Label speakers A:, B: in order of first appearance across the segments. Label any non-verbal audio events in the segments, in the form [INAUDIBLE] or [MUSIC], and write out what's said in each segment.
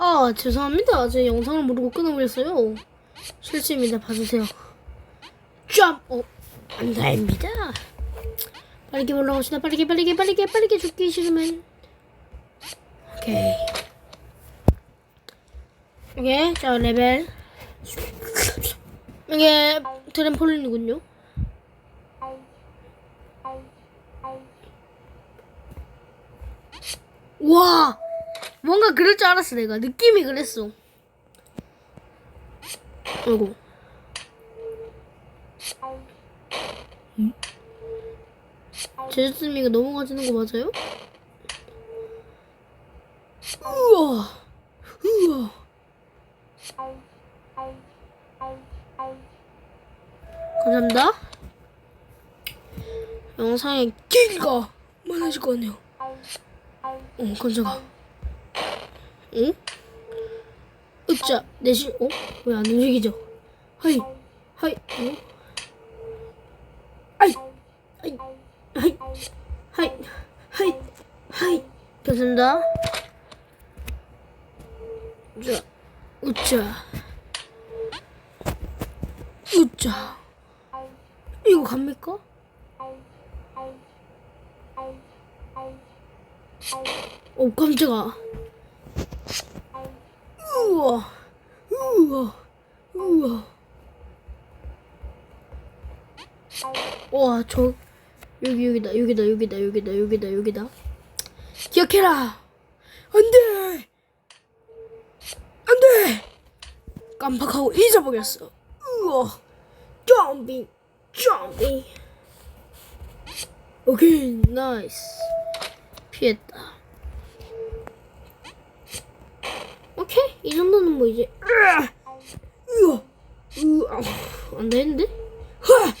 A: 아, 죄송합니다. 제 영상을 모르고 끊어버렸어요. 실수입니다. 봐주세요. 점! 어, 안 됩니다. 빠르게 올라갑시다. 빠르게, 빠르게, 빠르게, 빠르게 죽기 싫으면. 오케이. 오케이. 자, 레벨. 이게 트램폴린이군요. 와! 뭔가 그럴 줄 알았어, 내가. 느낌이 그랬어. 아이고. 음? 제주스미가 넘어가지는 거 맞아요? 우와! 우와! 감사합니다. 영상의 길이가 많아질 거 아니에요. 어, 깜짝아. 응? 으짜, 내시, 어? 왜 안 움직이죠? 하이, 하이, 어? 아이, 아이, 하이, 하이, 하이, 하이. 감사합니다. 자, 으짜, 으짜. 이거 갑니까? 오, 깜짝아. 우와, 우와, 우와. 와, 저, 여기, 여기다, 여기다, 여기다, 여기다, 여기다, 여기다. 기억해라! 안 돼! 안 돼! 깜빡하고 잊어버렸어. 우와, 점핑, 점핑. 오케이, 나이스. 피했다. 오케 이, 이 정도는 뭐 이제. 으아! 우와, 안 되는데? 흐아!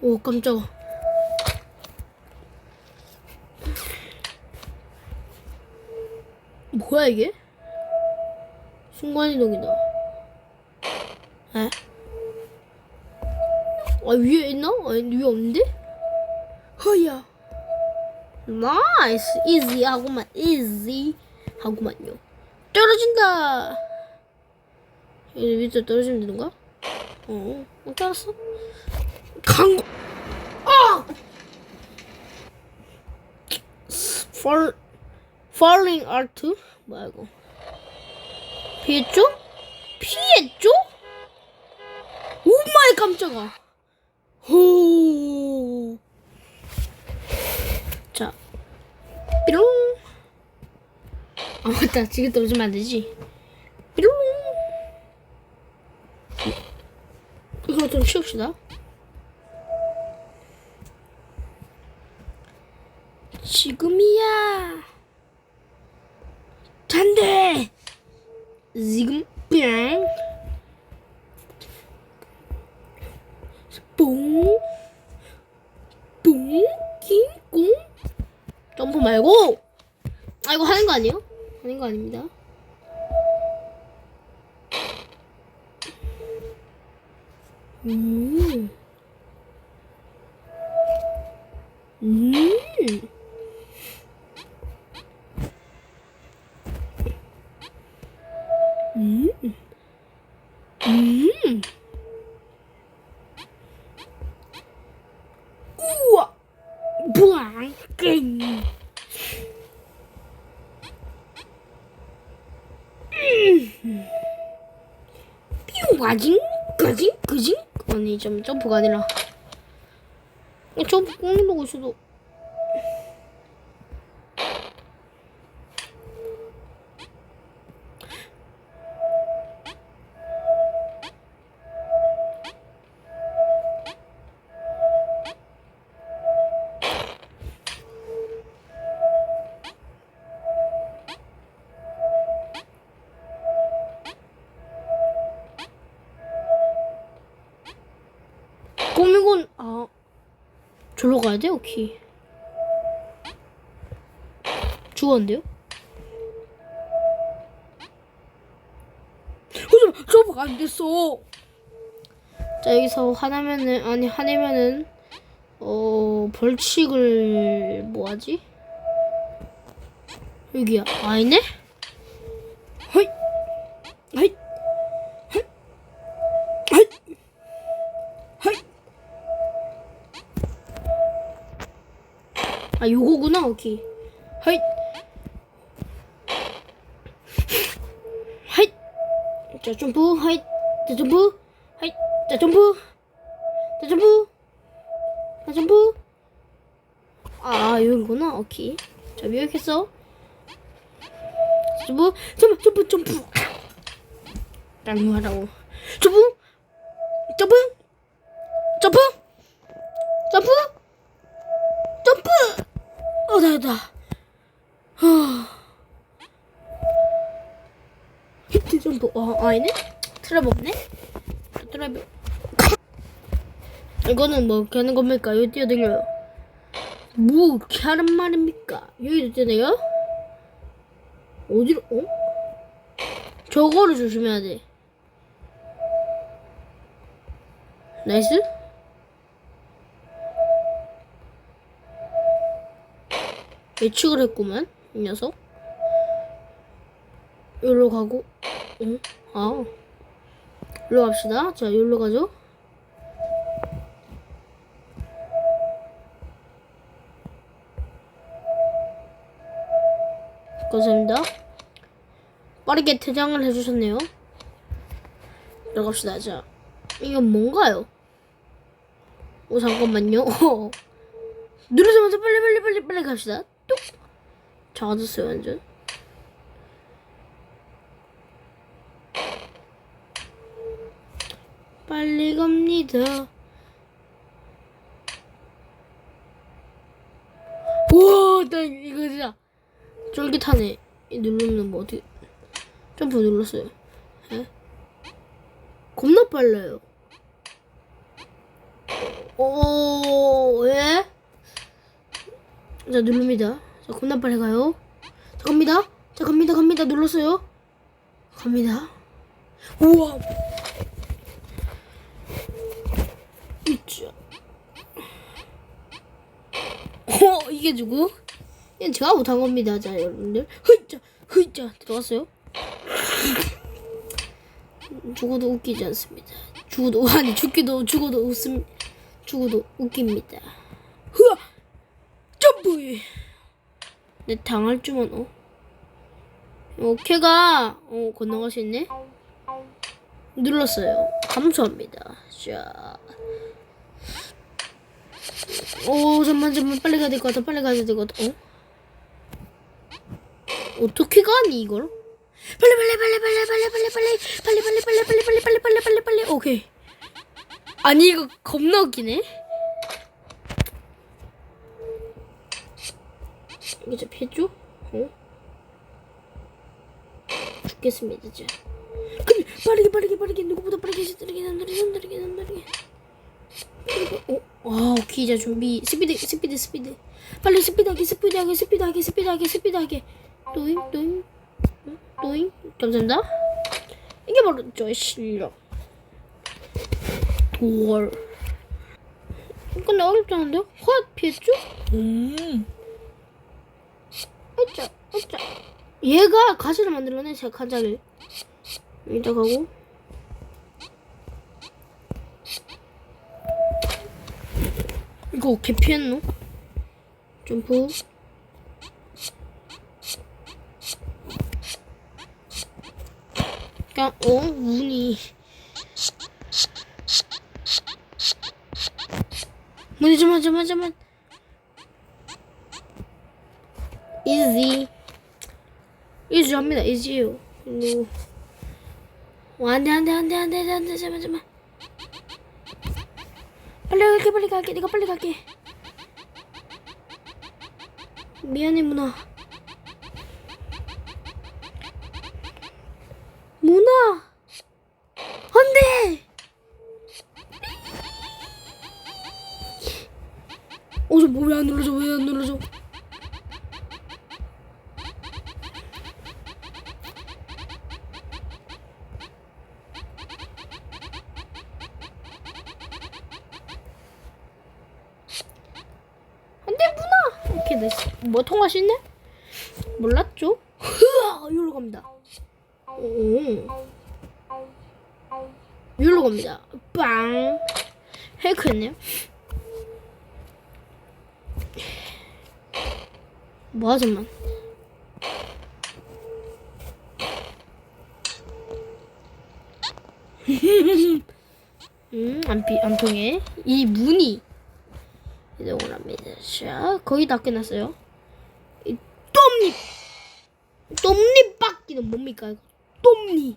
A: 오, 깜짝아. 뭐야, 이게? 순간이동이다. 에? 아, 위에 있나? 아니, 위에 없는데? 허야. 나이스. 이지 하구만. 이지 하구만요. 떨어진다. 여기 밑에 떨어지면 되는 거야? 어, 어떻게 알았어? 강고. 아! Fall, falling art? 뭐야 이거? 피했죠? 피했죠? 오마이 깜짝아. 호. 자, 삐롱. 아 맞다. 지금 떨어지면 안 되지. 삐롱. 이거 좀 치웁시다. 지금이야. 잔대. 지금 뿅. 뽕. 뽕. 킹꽁. 점프 말고. 아 이거 하는 거 아니에요? 하는 거 아닙니다. 음. 음. 음. 가징 가징 그징 아니 좀 점프가 아니라. 점프 꾹 누르고 있어도 먹어야 돼, 오키. 죽었는데요? 그죠?
B: 점프가 안 됐어.
A: 자, 여기서 화나면은, 아니, 화내면은, 어, 벌칙을, 뭐 하지? 여기야, 아니네? 아 요거구나 오케이.
B: 허이.
A: 하잇. 자 점프. 하잇. 자 점프. 하잇. 자 점프. 자 점프. 자 점프. 아 여기구나 오케이. 자 미역했어. 점프. 점프 점프 점프. 딴거 하라고. 점프 점프. 점프. 점프 하 히트 점프 어 아니네? 트랩 없네? 트랩 이거는 뭐 하는 겁니까? 여기 뛰어다녀요. 뭐 이렇게 하는 말입니까? 여기도 뛰어다녀요? 어디로 어? 저거를 조심해야 돼. 나이스 예측을 했구만 이 녀석. 여기로 가고. 응? 아. 여기로 갑시다. 자 여기로 가죠. 감사합니다. 빠르게 퇴장을 해주셨네요. 들어갑시다. 자 이건 뭔가요? 오 잠깐만요. [LAUGHS] 누르자마자 빨리 빨리 빨리 빨리 갑시다 뚝 작아졌어요 완전 빨리 갑니다. 우와, 나 이거 진짜 쫄깃하네. 이 누르면 뭐 어떻게 점프 눌렀어요. 에? 겁나 빨라요. 오, 예? 자, 누릅니다. 자, 겁나 빨리 가요. 자, 갑니다. 자, 갑니다, 갑니다. 눌렀어요. 갑니다. 우와. 어, 이게 누구? 이건 제가 못한 겁니다. 자, 여러분들. 흐이자, 흐이자. 들어갔어요? 죽어도 웃기지 않습니다. 죽어도, 아니, 죽기도, 죽어도 웃음, 죽어도 웃깁니다. 흐아! 점프! 내 당할 줄만, 어? 어, 걔가, 어, 건너갈 수 있네? 눌렀어요. 감사합니다. 자. 오, 잠만, 잠만. 빨리 가야 될 것 같아. 빨리 가야 될 것 같아. 어? 어떻게 가니, 이걸? 빨리, 빨리, 빨리, 빨리, 빨리, 빨리, 빨리, 빨리, 빨리, 빨리, 빨리, 빨리, 빨리, 빨리, 빨리, 빨리. 오케이. 아니, 이거 겁나 웃기네. 좀 피해줘? 어? 죽겠습니다, 이제. 근데 빠르게 빠르게 빠르게 누구보다 빠르게 힘들게 힘들게 힘들게 힘들게 어? 아 오케이 자 준비 스피드 스피드 스피드 빨리 스피드하게 스피드하게 스피드하게 스피드하게 스피드하게 또잉 또잉 응? 또잉 감사합니다 이게 바로 저의 실력 돌 근데 어렵지 않은데요? 헛 피했죠?
B: 음.
A: 어짜 어짜 얘가 가시를 만들어내 제가 가자를 여기다 가고. 이거 어떻게 피했노? 점프. 그냥 어? 운이 문이 잠만 잠만 잠만 easy easy 합니다. 그리고 어, 안돼 안돼 안돼 안돼 안돼 안돼 잠만 잠만 빨리 갈게 빨리 갈게. 내가 빨리 갈게. 미안해 문아. 문아! 안돼! 어저 왜안 눌러져 오케이 됐어. 뭐 통과 쉽네? 몰랐죠? 흐아 여기로 갑니다. 오. 여기로 갑니다. 빵. 헤이크했네요. 뭐야 잠만. 음, 안, 비, 안 통해. 이 문이 이동을 합니다. 자, 거의 다 끝났어요. 이 똠잎! 똠잎 바퀴는 뭡니까? 똠잎!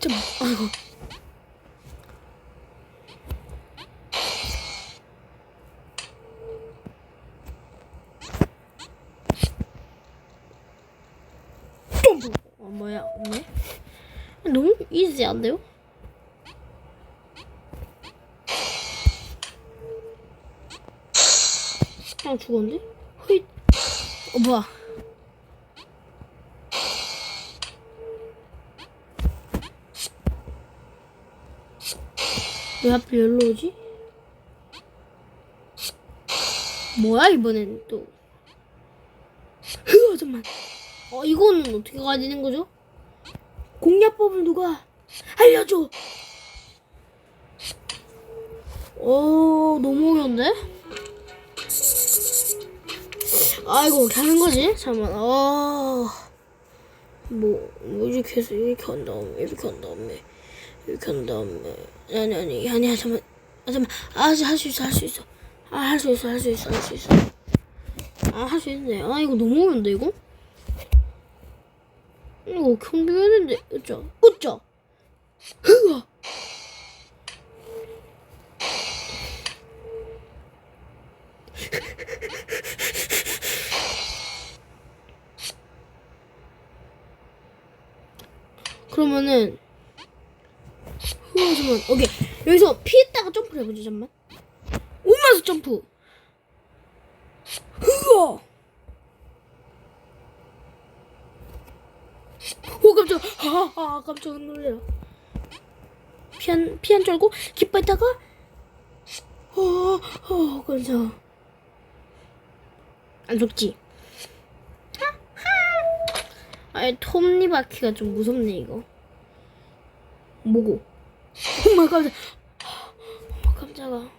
A: 잠깐만, 아이고. 어, 뭐야, 없네? 너무 이지한데요? 그냥 죽었는데? 허이 어 뭐야 왜 하필 여기로 오지? 뭐야 이번엔 또 흐 잠만 어 이거는 어떻게 가야 되는 거죠? 공략법을 누가 알려줘? 오 너무 어려운데? 아이고 어떻게 하는 거지? 잠깐만 아... 뭐, 뭐 이렇게 해서 이렇게 한 다음에 이렇게 한 다음에 이렇게 한 다음에. 아니 아니 아니야 잠만 아 잠만. 아할 수 있어 할 수 있어. 아 할 수 있어 할 수 있어 할 수 있어. 아 할 수 있네. 아 이거 너무 어려운데 이거 이거 경비했는데 어쩌 어쩌 흐아 그러면은 흐 잠만. 오케이. 여기서 피했다가 점프를 해보자 잠만. 오면서 점프. 흐아 오 깜짝 아 아 깜짝 놀래라 피한 피한 줄 알고 기뻐했다가 어어 깜짝 안 속지? 아이 톱니바퀴가 좀 무섭네 이거. 뭐고? 엄마 깜짝 엄마 깜짝아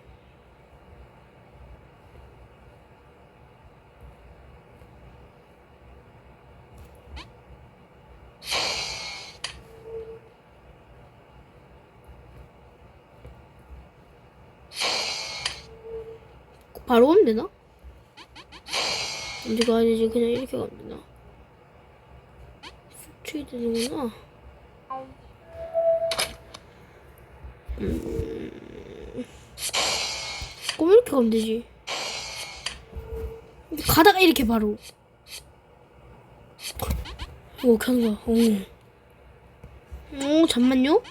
A: 바로 오면 되나? 어디 가야 되지? 그냥 이렇게 가면 되나? 수출이 되는구나. 음. 그럼 이렇게 가면 되지. 가다가 이렇게 바로. 오, 거야. 오. 오, 잠만요.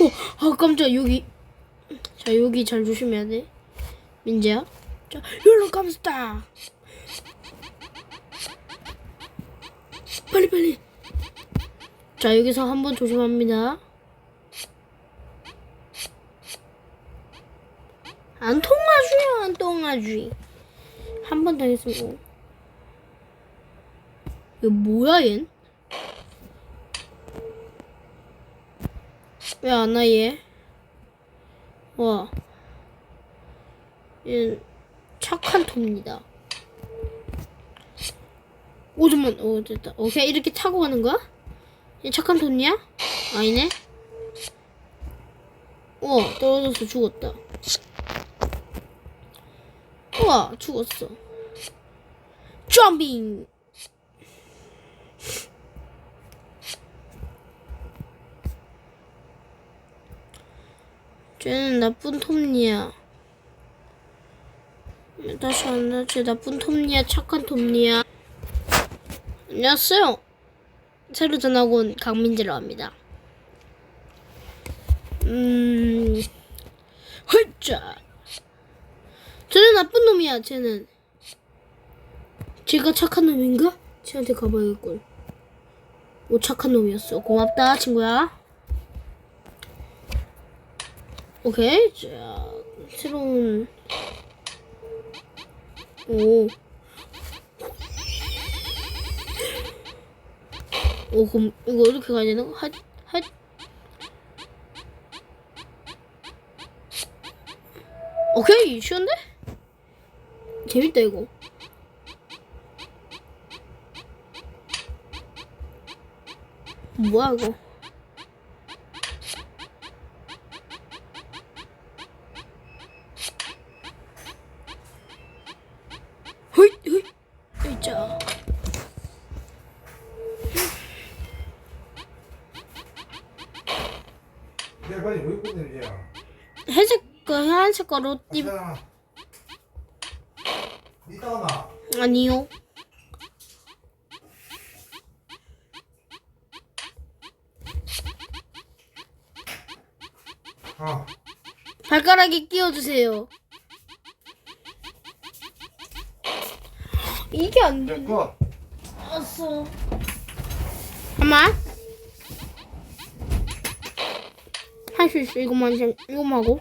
A: 오, 아, 깜짝 여기. 자, 여기 잘 조심해야 돼. 민재야. 자, 여기로 감스다. 빨리 빨리. 자, 여기서 한번 조심합니다. 안 통하주요, 안 통하지. 한번 당했으면. 이거 뭐야, 얜? 왜 안 와, 얘? 와. 얘 착한 톱니다. 오, 잠만, 오, 됐다. 오케이, 이렇게 타고 가는 거야? 얘 착한 톱이야? 아니네? 우와, 떨어져서 죽었다. 우와, 죽었어. 점핑! 쟤는 나쁜 톱니야. 다시 한다. 쟤 나쁜 톱니야. 착한 톱니야. 안녕하세요. 새로 전학 온 강민지라고 합니다. 음, 헐짜. 쟤는 나쁜 놈이야. 쟤는. 제가 착한 놈인가? 쟤한테 가봐야겠군. 오 착한 놈이었어. 고맙다 친구야. 오케이 자 새로운 오. 오, 그럼 이거 이렇게 가야 되나? 핫, 핫. 오케이, 쉬운데? 재밌다, 이거. 뭐야, 이거? 하얀색 가루 입
C: 아, 이따가 나.
A: 아니요.
C: 아,
A: 발가락에 끼워주세요. 이게 안 돼.
C: 됐고.
A: 알았어. 잠깐만. 할 수 있어. 이것만, 좀- 이것만 하고.